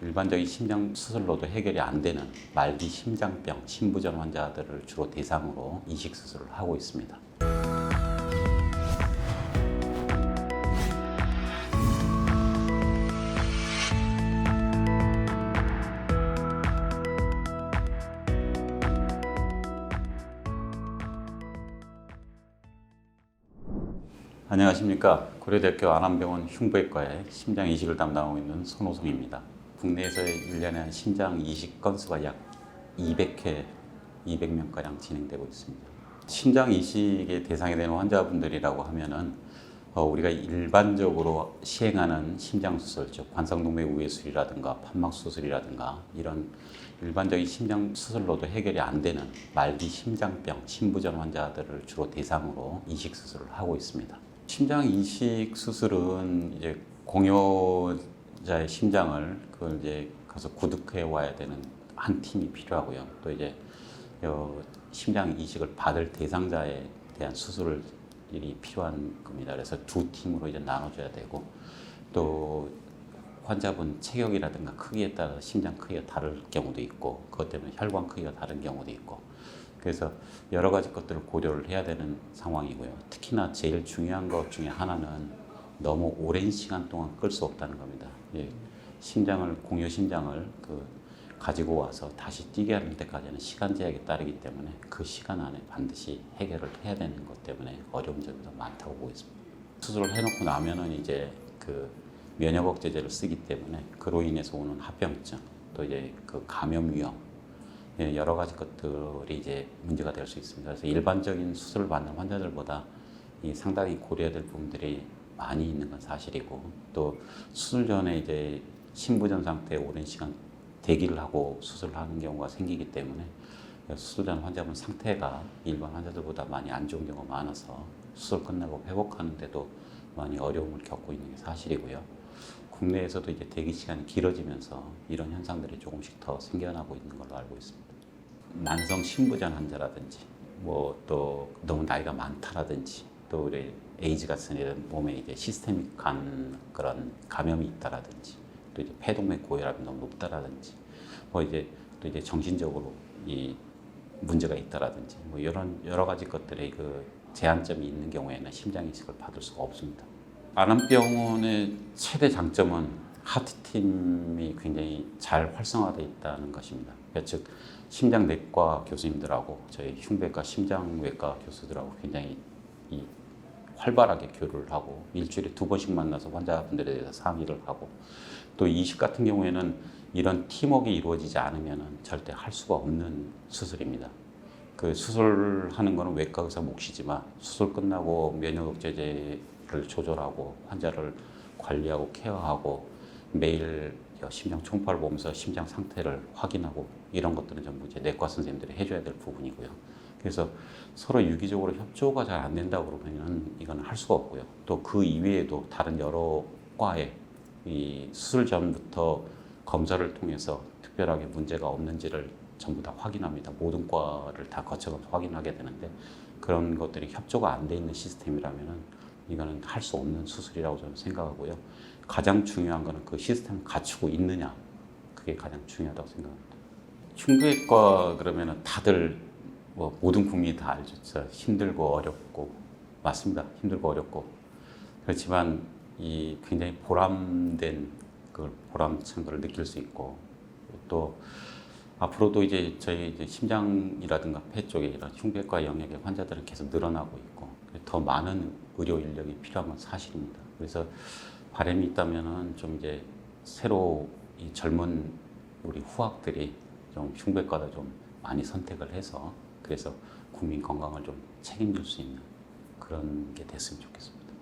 일반적인 심장 수술로도 해결이 안 되는 말기 심장병, 심부전 환자들을 주로 대상으로 이식 수술을 하고 있습니다. 안녕하십니까. 고려대학교 안암병원 흉부외과의 심장 이식을 담당하고 있는 손호성입니다. 국내에서의 1년에 한 심장 이식 건수가 약 200회, 200명가량 진행되고 있습니다. 심장 이식의 대상이 되는 환자분들이라고 하면은 어, 우리가 일반적으로 시행하는 심장 수술, 즉 관상동맥 우회술이라든가 판막 수술이라든가 이런 일반적인 심장 수술로도 해결이 안 되는 말기 심장병, 심부전 환자들을 주로 대상으로 이식 수술을 하고 있습니다. 심장 이식 수술은 이제 공여 자의 심장을 그걸 이제 가서 구득해 와야 되는 한 팀이 필요하고요. 또 이제 어, 심장 이식을 받을 대상자에 대한 수술을 일이 필요한 겁니다. 그래서 두 팀으로 이제 나눠줘야 되고 또 환자분 체격이라든가 크기에 따라 심장 크기가 다를 경우도 있고 그것 때문에 혈관 크기가 다른 경우도 있고 그래서 여러 가지 것들을 고려를 해야 되는 상황이고요. 특히나 제일 중요한 것 중에 하나는 너무 오랜 시간 동안 끌 수 없다는 겁니다. 예, 심장을 공유 심장을 그 가지고 와서 다시 뛰게 하는 데까지는 시간 제약이 따르기 때문에 그 시간 안에 반드시 해결을 해야 되는 것 때문에 어려운 점이 더 많다고 보고 있습니다. 수술을 해놓고 나면은 이제 그 면역 억제제를 쓰기 때문에 그로 인해서 오는 합병증 또 이제 그 감염 위험 예, 여러 가지 것들이 이제 문제가 될 수 있습니다. 그래서 일반적인 수술을 받는 환자들보다 이 상당히 고려해야 될 부분들이 많이 있는 건 사실이고 또 수술 전에 이제 신부전 상태에 오랜 시간 대기를 하고 수술을 하는 경우가 생기기 때문에 수술 전 환자분 상태가 일반 환자들보다 많이 안 좋은 경우가 많아서 수술 끝나고 회복하는데도 많이 어려움을 겪고 있는 게 사실이고요. 국내에서도 이제 대기 시간이 길어지면서 이런 현상들이 조금씩 더 생겨나고 있는 걸로 알고 있습니다. 만성 신부전 환자라든지 뭐 또 너무 나이가 많다라든지 또 우리 에이즈 같은 이런 몸에 이제 시스테믹한 그런 감염이 있다라든지 또 이제 폐동맥 고혈압이 너무 높다라든지 뭐 이제 또 이제 정신적으로 이 문제가 있다라든지 뭐 이런 여러 가지 것들의 그 제한점이 있는 경우에는 심장 이식을 받을 수가 없습니다. 안암병원의 최대 장점은 하트팀이 굉장히 잘 활성화되어 있다는 것입니다. 그러니까 즉 심장 내과 교수님들하고 저희 흉부외과 심장외과 교수들하고 굉장히 이 활발하게 교류를 하고 일주일에 두 번씩 만나서 환자분들에 대해서 상의를 하고 또 이식 같은 경우에는 이런 팀워크가 이루어지지 않으면 절대 할 수가 없는 수술입니다. 그 수술하는 거는 외과 의사 몫이지만 수술 끝나고 면역 억제제를 조절하고 환자를 관리하고 케어하고 매일 심장 총파를 보면서 심장 상태를 확인하고 이런 것들은 전부 이제 내과 선생님들이 해줘야 될 부분이고요. 그래서 서로 유기적으로 협조가 잘 안 된다고 그러면 이건 할 수가 없고요. 또 그 이외에도 다른 여러 과에 이 수술 전부터 검사를 통해서 특별하게 문제가 없는지를 전부 다 확인합니다. 모든 과를 다 거쳐서 확인하게 되는데 그런 것들이 협조가 안 돼 있는 시스템이라면은 이거는 할 수 없는 수술이라고 저는 생각하고요. 가장 중요한 거는 그 시스템을 갖추고 있느냐. 그게 가장 중요하다고 생각합니다. 흉부외과 그러면은 다들 뭐 모든 국민이 다 알죠. 진짜 힘들고 어렵고 맞습니다. 힘들고 어렵고 그렇지만 이 굉장히 보람된 그 보람찬 걸 느낄 수 있고 또 앞으로도 이제 저희 이제 심장이라든가 폐 쪽에 이런 흉부외과 영역의 환자들은 계속 늘어나고 있고 더 많은 의료 인력이 필요한 건 사실입니다. 그래서 바람이 있다면은 좀 이제 새로 이 젊은 우리 후학들이 좀 흉부외과를 좀 많이 선택을 해서 그래서 국민 건강을 좀 책임질 수 있는 그런 게 됐으면 좋겠습니다.